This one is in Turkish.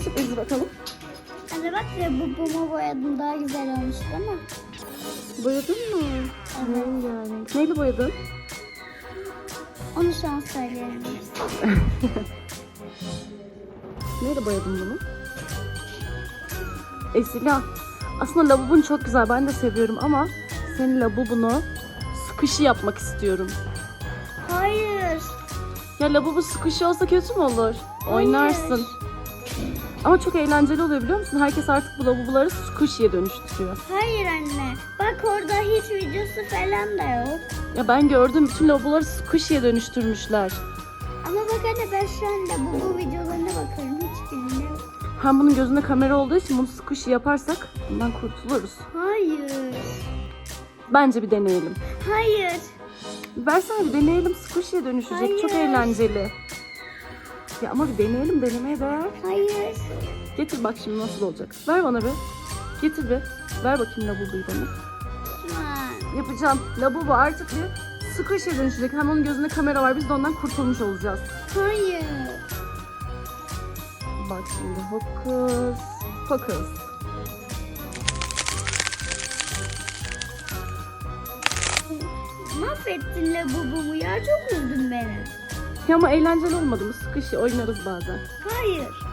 sürpriz bakalım. Anne bak ya bu bumu boyadım daha güzel olmuş değil mi? Boyadın mı? Evet. yani. Neyle boyadın? Onu şu an söyleyelim. Neyle boyadın bunu? Esila. Aslında lavabon çok güzel. Ben de seviyorum ama senin lavabonu squishy yapmak istiyorum. Hayır. Ya lavabo squishy olsa kötü mü olur? Oynarsın. Ama çok eğlenceli oluyor biliyor musun? Herkes artık bu lavaboları squishy'ye dönüştürüyor. Hayır anne. Bak orada hiç videosu falan da yok. Ya ben gördüm bütün lavaboları squishy'ye dönüştürmüşler. Ama bak anne ben şu anda bu, bu videolarına bakıyorum. Hiçbirinde yok. Hem bunun gözünde kamera olduğu için bunu squishy yaparsak bundan kurtuluruz. Hayır. Bence bir deneyelim. Hayır. Versene bir deneyelim. Squishy'ye dönüşecek. Çok Hayır. eğlenceli. Ya ama bir deneyelim. Denemeye değer. Hayır. Getir bak şimdi nasıl olacak. Ver bana bir. Getir bir. Ver bakayım labubuyu bana. Yapacağım. Labubu artık bir squishy'ye dönüşecek. Hem onun gözünde kamera var. Biz de ondan kurtulmuş olacağız. Hayır. Bak şimdi hokus pokus. Mahvettin labubumu ya. Çok üzdün beni. Ya ama eğlenceli olmadı mı? Squishy oynarız bazen. Hayır.